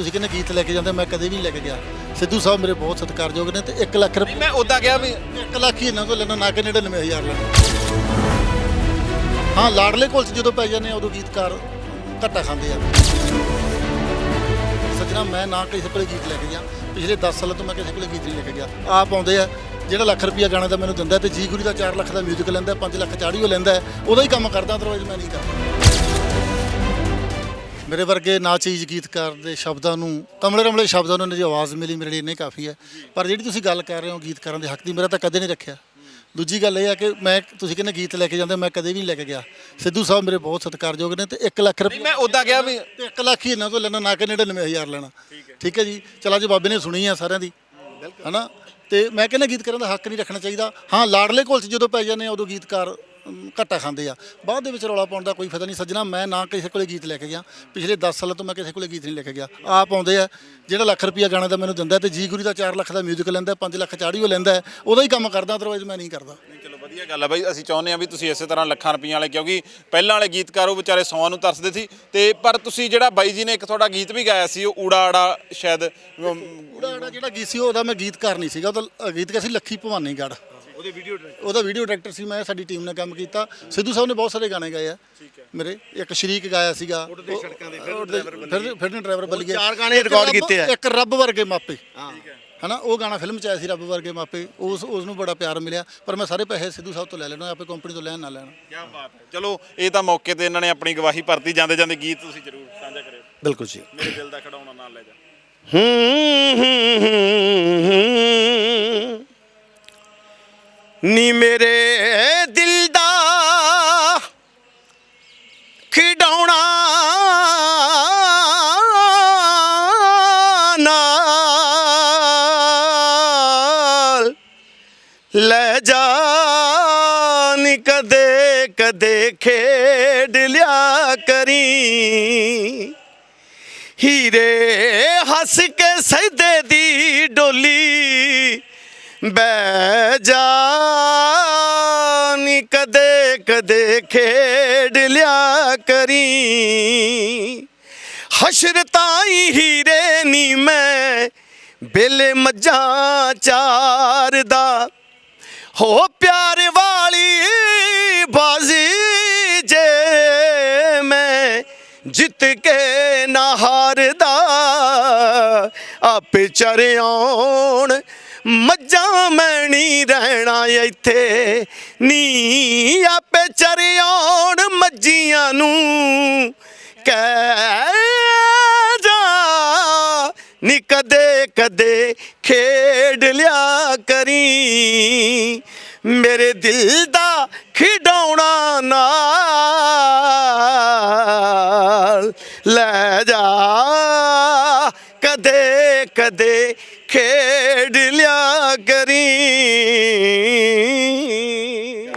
ਤੁਸੀਂ ਕਹਿੰਦੇ ਗੀਤ ਲੈ ਕੇ ਜਾਂਦੇ ਮੈਂ ਕਦੇ ਵੀ ਨਹੀਂ ਲੈ ਕੇ ਗਿਆ। ਸਿੱਧੂ ਸਾਹਿਬ ਮੇਰੇ ਬਹੁਤ ਸਤਿਕਾਰਯੋਗ ਨੇ ਤੇ 1 ਲੱਖ ਰੁਪਏ ਮੈਂ ਉਦਾਂ ਕਿਹਾ ਵੀ 1 ਲੱਖ ਹੀ ਇਹਨਾਂ ਤੋਂ ਲੈਣਾ ਨਾ ਕਿ 99000 ਲੈਣਾ। ਹਾਂ ਲਾਡਲੇ ਕੋਲ 'ਚ ਜਦੋਂ ਪੈ ਜਾਂਦੇ ਆ ਉਦੋਂ ਗੀਤਕਾਰ ਘੱਟਾ ਖਾਂਦੇ ਆ। ਸੱਜਣਾ ਮੈਂ ਨਾ ਕਿਸੇ ਕੋਲੇ ਗੀਤ ਲੈ ਕੇ ਗਿਆ। ਪਿਛਲੇ 10 ਸਾਲਾਂ ਤੋਂ ਮੈਂ ਕਿਸੇ ਕੋਲੇ ਗੀਤ ਨਹੀਂ ਲੈ ਕੇ ਗਿਆ। ਆਪ ਆਉਂਦੇ ਆ ਜਿਹੜਾ ਲੱਖ ਰੁਪਿਆ ਗਾਣੇ ਦਾ ਮੈਨੂੰ ਦਿੰਦਾ ਤੇ ਜੀ ਗੁਰੀ ਦਾ 4 ਲੱਖ ਦਾ 뮤직 ਲੈਂਦਾ 5 ਲੱਖ ਚਾੜੀਓ ਲੈਂਦਾ ਉਹਦਾ ਹੀ ਕੰਮ ਕਰਦਾ ਅਦਰਵਾਈਜ਼ ਮੈਂ ਨਹੀਂ ਕਰਦਾ। ਮੇਰੇ ਵਰਗੇ ਨਾ ਚੀਜ਼ ਗੀਤਕਾਰ ਦੇ ਸ਼ਬਦਾਂ ਨੂੰ ਕਮਲੇ ਰਮਲੇ ਸ਼ਬਦਾਂ ਨੂੰ ਜਿਹੜੀ ਆਵਾਜ਼ ਮਿਲੀ ਮੇਰੇ ਲਈ ਇੰਨੇ ਕਾਫੀ ਹੈ। ਪਰ ਜਿਹੜੀ ਤੁਸੀਂ ਗੱਲ ਕਰ ਰਹੇ ਹੋ ਗੀਤਕਾਰਾਂ ਦੇ ਹੱਕ ਦੀ ਮੇਰਾ ਤਾਂ ਕਦੇ ਨਹੀਂ ਰੱਖਿਆ। ਦੂਜੀ ਗੱਲ ਇਹ ਹੈ ਕਿ ਮੈਂ ਤੁਸੀਂ ਕਹਿੰਦੇ ਗੀਤ ਲੈ ਕੇ ਜਾਂਦੇ ਮੈਂ ਕਦੇ ਵੀ ਨਹੀਂ ਲੈ ਕੇ ਗਿਆ। ਸਿੱਧੂ ਸਾਹਿਬ ਮੇਰੇ ਬਹੁਤ ਸਤਿਕਾਰਯੋਗ ਨੇ ਤੇ 1 ਲੱਖ ਰੁਪਏ ਮੈਂ ਉਦਾਂ ਕਿਹਾ ਵੀ ਤੇ 1 ਲੱਖ ਹੀ ਇਹਨਾਂ ਤੋਂ ਲੈਣਾ ਨਾ ਕਿ 99000 ਲੈਣਾ। ਠੀਕ ਹੈ। ਜੀ? ਚਲ ਅੱਜ ਬਾਬੇ ਨੇ ਸੁਣੀ ਆ ਸਾਰਿਆਂ ਦੀ। ਹਨਾ? ਤੇ ਮੈਂ ਕਹਿੰਦਾ ਗੀਤਕਾਰਾਂ ਦਾ ਹੱਕ ਨਹੀਂ ਰੱਖਣਾ ਚਾਹੀਦਾ। ਹਾਂ ਲਾਡਲੇ ਕੋਲ 'ਚ ਜਦੋਂ ਪੈ ਜਾਂਦੇ ਆ ਉਦੋਂ ਗੀਤਕਾਰ ਘੱਟਾ ਖਾਂਦੇ ਆ। ਬਾਅਦ ਦੇ ਵਿੱਚ ਰੌਲਾ ਪਾਉਣ ਦਾ ਕੋਈ ਫਾਇਦਾ ਨਹੀਂ। ਸੱਜਣਾ ਮੈਂ ਨਾ ਕਿਸੇ ਕੋਲੇ ਗੀਤ ਲੈ ਕੇ ਗਿਆ। ਪਿਛਲੇ 10 ਸਾਲਾਂ ਤੋਂ ਮੈਂ ਕਿਸੇ ਕੋਲੇ ਗੀਤ ਨਹੀਂ ਲੈ ਕੇ ਗਿਆ। ਆਪ ਆਉਂਦੇ ਆ। ਜਿਹੜਾ ਲੱਖ ਰੁਪਿਆ ਗਾਣੇ ਦਾ ਮੈਨੂੰ ਦਿੰਦਾ ਤੇ ਜੀ ਗੁਰੀ ਦਾ 4 ਲੱਖ ਦਾ 뮤직 ਲੈਂਦਾ 5 ਲੱਖ ਚਾੜੀਓ ਲੈਂਦਾ ਉਹਦਾ ਹੀ ਕੰਮ ਕਰਦਾ ਅਦਰਵਾਈਜ਼ ਮੈਂ ਨਹੀਂ ਕਰਦਾ। ਨਹੀਂ ਚਲੋ ਵਧੀਆ ਗੱਲ ਹੈ ਬਾਈ। ਅਸੀਂ ਚਾਹੁੰਦੇ ਹਾਂ ਵੀ ਤੁਸੀਂ ਇਸੇ ਤਰ੍ਹਾਂ ਲੱਖਾਂ ਰੁਪਈਆਂ ਵਾਲੇ ਕਿਉਂਕਿ ਪਹਿਲਾਂ ਵਾਲੇ ਗੀਤਕਾਰ ਉਹ ਵਿਚਾਰੇ ਸੌਆਂ ਨੂੰ ਤਰਸਦੇ ਸੀ। ਤੇ ਪਰ ਤੁਸੀਂ ਜਿਹੜਾ ਬਾਈ ਜੀ ਨੇ ਇੱਕ ਤੁਹਾਡਾ ਗੀਤ ਵੀ ਗਾਇਆ ਸੀ ਉਹ ਊੜਾ ਆੜਾ ਸ਼ਾਇਦ ਅਮ, ਉਹਦਾ ਜਿਹੜਾ- ਗੀਤ ਸੀ ਉਹਦਾ ਮੈਂ ਗੀਤਕਾਰ ਨਹੀਂ ਸੀਗਾ। ਉਹਦਾ ਗੀਤਕਾਰ ਸੀ ਲੱਖੀ ਭਵਾਨੀਗੜ੍ਹ। ਉਹਦੇ ਵੀਡੀਓ ਉਹਦਾ ਵੀਡੀਓ ਡਾਇਰੈਕਟਰ ਸੀ ਮੈਂ ਸਾਡੀ ਟੀਮ ਨੇ ਕੰਮ ਕੀਤਾ। ਸਿੱਧੂ ਸਾਹਿਬ ਨੇ ਬਹੁਤ ਸਾਰੇ ਗਾਣੇ ਗਾਏ ਆ। ਮੇਰੇ ਇੱਕ ਸ਼ਰੀਕ ਗਾਇਆ ਸੀਗਾ। ਉੱਡਦੇ ਸੜਕਾਂ ਦੇ ਫਿਰ ਫਿਰ ਡਰਾਈਵਰ ਬੱਲੀਏ ਚਾਰ ਗਾਣੇ record ਕੀਤੇ ਆ। ਇੱਕ ਰੱਬ ਵਰਗੇ ਮਾਪੇ। ਹਨਾ ਉਹ ਗਾਣਾ ਫਿਲਮ ਚ ਆਇਆ ਸੀ ਰੱਬ ਵਰਗੇ ਮਾਪੇ। ਉਸ ਉਸ ਨੂੰ ਬੜਾ ਪਿਆਰ ਮਿਲਿਆ। ਪਰ ਮੈਂ ਸਾਰੇ ਪੈਸੇ ਸਿੱਧੂ ਸਾਹਿਬ ਤੋਂ ਲੈ ਲੈਣਾ ਆਪੇ ਕੰਪਨੀ ਤੋਂ ਲੈਣ ਨਾ ਲੈਣਾ। ਕੀ ਬਾਤ ਹੈ। ਚਲੋ ਇਹ ਤਾਂ ਮੌਕੇ ਤੇ ਇਹਨਾਂ ਨੇ ਆਪਣੀ ਗਵਾਹੀ ਭਰਤੀ। ਜਾਂਦੇ ਜਾਂਦੇ ਗੀਤ ਤੁਸੀਂ ਜ਼ਰੂਰ ਸਾਂਝਾ ਕਰਿਓ। ਬਿਲਕੁਲ ਜੀ। ਮੇਰੇ ਦਿਲ ਦਾ ਖੜਾਉਣਾ ਨਾਲ ਲੈ ਜਾ। ਨੀ ਮੇਰੇ ਦਿਲ ਦਾ ਖਿਡੌਣਾ ਨਾਲ। ਲੈ ਜਾ ਨੀ ਕਦੇ ਕਦੇ ਖੇਡ ਲਿਆ ਕਰੀ। ਹੀਰੇ ਹੱਸ ਕੇ ਸਜਦੇ ਦੀ ਡੋਲੀ। ਬਹਿ ਜਾ, ਨੀ ਕਦੇ ਕਦੇ ਖੇਡ ਲਿਆ ਕਰੀ। ਹਸ਼ਰ ਤਾਈ ਹੀਰੇ ਨੀ ਮੈਂ ਬੇਲੇ ਮੱਝਾਂ ਚਾਰਦਾ। ਹੋ ਪਿਆਰ ਵਾਲੀ ਬਾਜ਼ੀ ਜੇ ਮੈਂ ਜਿੱਤ ਕੇ ਨਾ ਹਾਰਦਾ, ਆਪੇ ਚਰਿਆਉਣ ਮੱਝਾਂ ਮੈਂ ਨਹੀਂ ਰਹਿਣਾ ਇੱਥੇ। ਨੀ ਆਪੇ ਚਰਿਆਉਣ ਮੱਝੀਆਂ ਨੂੰ। ਕਹਿ ਜਾ, ਨੀ ਕਦੇ ਕਦੇ ਖੇਡ ਲਿਆ ਕਰੀ। ਮੇਰੇ ਦਿਲ ਦਾ ਖਿਡੌਣਾ ਨਾ ਕਦੇ ਖੇਡ ਲਿਆ ਕਰੀ।